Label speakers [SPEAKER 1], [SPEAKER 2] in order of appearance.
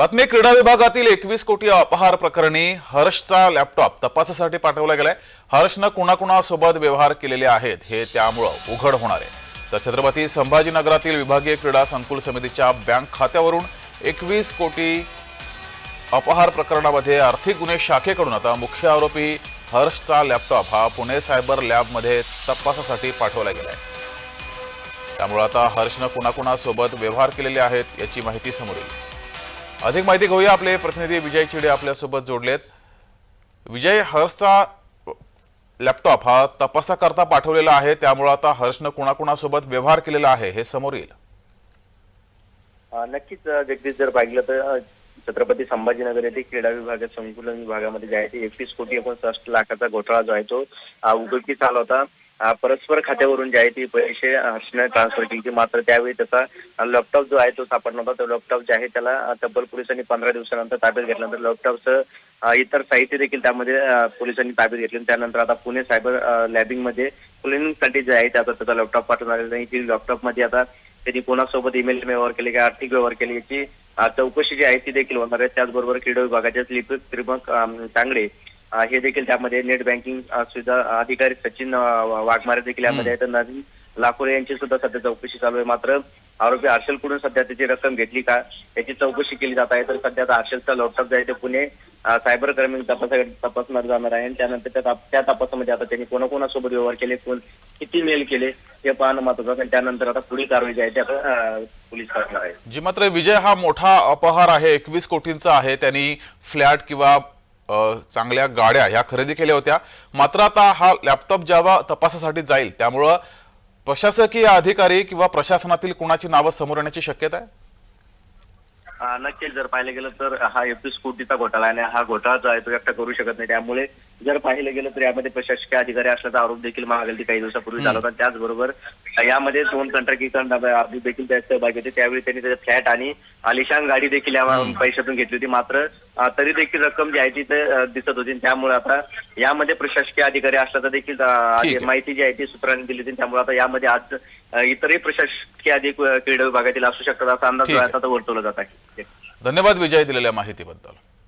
[SPEAKER 1] बातमी क्रीडा विभागातील एकवीस कोटी अपहार प्रकरणी हर्षचा लॅपटॉप तपासासाठी पाठवला गेलाय. हर्षनं कुणाकुणासोबत व्यवहार केलेले आहेत हे त्यामुळं उघड होणार आहे. तर छत्रपती संभाजीनगरातील विभागीय क्रीडा संकुल समितीच्या बँक खात्यावरून एकवीस कोटी अपहार प्रकरणामध्ये आर्थिक गुन्हे शाखेकडून आता मुख्य आरोपी हर्षचा लॅपटॉप हा पुणे सायबर लॅबमध्ये तपासासाठी पाठवला गेलाय. त्यामुळे आता हर्षनं कुणाकुणासोबत व्यवहार केलेले आहेत याची माहिती समोर येईल. अधिक माहिती घेऊया आपले प्रतिनिधी विजय चिडे आपल्यासोबत जोडलेत. विजय हर्षचा लॅपटॉप हा तपासाकरता पाठवलेला आहे त्यामुळे आता हर्षनं कुणाकुणासोबत व्यवहार केलेला आहे हे समोर येईल.
[SPEAKER 2] नक्कीच जगदीश जर पाहिलं तर छत्रपती संभाजीनगर येथे क्रीडा विभाग संकुलन विभागामध्ये जे आहे ते एकतीस कोटी एकोणसाठ लाखाचा घोटाळा जो आहे तो अ, उघडकीस आला होता. परस्पर खात्यावरून जे आहे ते पैसे हर्षने ट्रान्सफर केली मात्र त्यावेळी त्याचा लॅपटॉप जो आहे तो सापडला होता तो लॅपटॉप जे आहे त्याला तब्बल पोलिसांनी पंधरा दिवसानंतर ताब्यात घेतल्यानंतर लॅपटॉपचं इतर साहित्य देखील त्यामध्ये पोलिसांनी ताब्यात घेतले. त्यानंतर आता पुणे सायबर लॅबिंगमध्ये साठी जे आहे ते आता त्याचा लॅपटॉप पाठवणार आलेला नाही ती लॅपटॉपमध्ये आता त्यांनी कोणासोबत ईमेल व्यवहार केले किंवा आर्थिक व्यवहार केले याची चौकशी जी आहे ती देखील होणार आहे. त्याचबरोबर क्रीडा विभागाचे लिपिक त्रिमक तांगडे हे देखील त्यामध्ये नेट बँकिंग सुविधा अधिकारी सचिन वाघमारे देखील यामध्ये आहेत. तर नवीन लाखोरे यांची सुद्धा सध्या चौकशी चालू आहे. मात्र आरोपी हर्षलकडून सध्या त्याची रक्कम घेतली का याची चौकशी केली जात आहे. तर सध्या हर्षलचा लॅपटॉप जे आहे ते पुणे सायबर क्राईम तपासा तपासणार जाणार आहे. आणि त्यानंतर त्या ताप- त्या तपासामध्ये आता त्यांनी कोणाकोणासोबत व्यवहार केले कोण किती मेल केले हे पाहणं महत्वाचं आणि त्यानंतर आता पुढील कारवाई जी आहे ते आता पोलीस करणार आहे.
[SPEAKER 1] जी मात्र विजय हा मोठा अपहार आहे. एकवीस कोटींचा आहे. त्यांनी फ्लॅट किंवा चांगल्या गाड्या ह्या खरेदी केल्या होत्या. मात्र आता हा लॅपटॉप ज्यावा तपासासाठी जाईल त्यामुळं प्रशासकीय अधिकारी किंवा प्रशासनातील कुणाची नावं समोर येण्याची शक्यता आहे?
[SPEAKER 2] नक्कीच जर पाहिलं गेलं तर हा एकवीस कोटीचा घोटाळा आणि हा घोटाळा जो आहे तो व्यक्त करू शकत नाही. त्यामुळे जर पाहिलं गेलं तर यामध्ये प्रशासकीय अधिकारी असल्याचा आरोप देखील महागलती काही दिवसापूर्वी झाला होता. त्याचबरोबर यामध्ये दोन आरोपी देखील त्यात सहभागी होते. त्यावेळी त्यांनी त्याचे फ्लॅट आणि आलिशान गाडी देखील या पैशातून घेतली होती. मात्र तरी देखील रक्कम जी आहे ती दिसत होती. त्यामुळे आता यामध्ये प्रशासकीय अधिकारी असल्याचा देखील. माहिती जी आहे ती सूत्रांनी दिली होती. त्यामुळे आता यामध्ये आज इतरही प्रशासकीय अधिक क्रीडा विभागातील असू शकतात असा अंदाज आता वर्तवला जात आहे.
[SPEAKER 1] धन्यवाद विजय दिलेल्या माहितीबद्दल.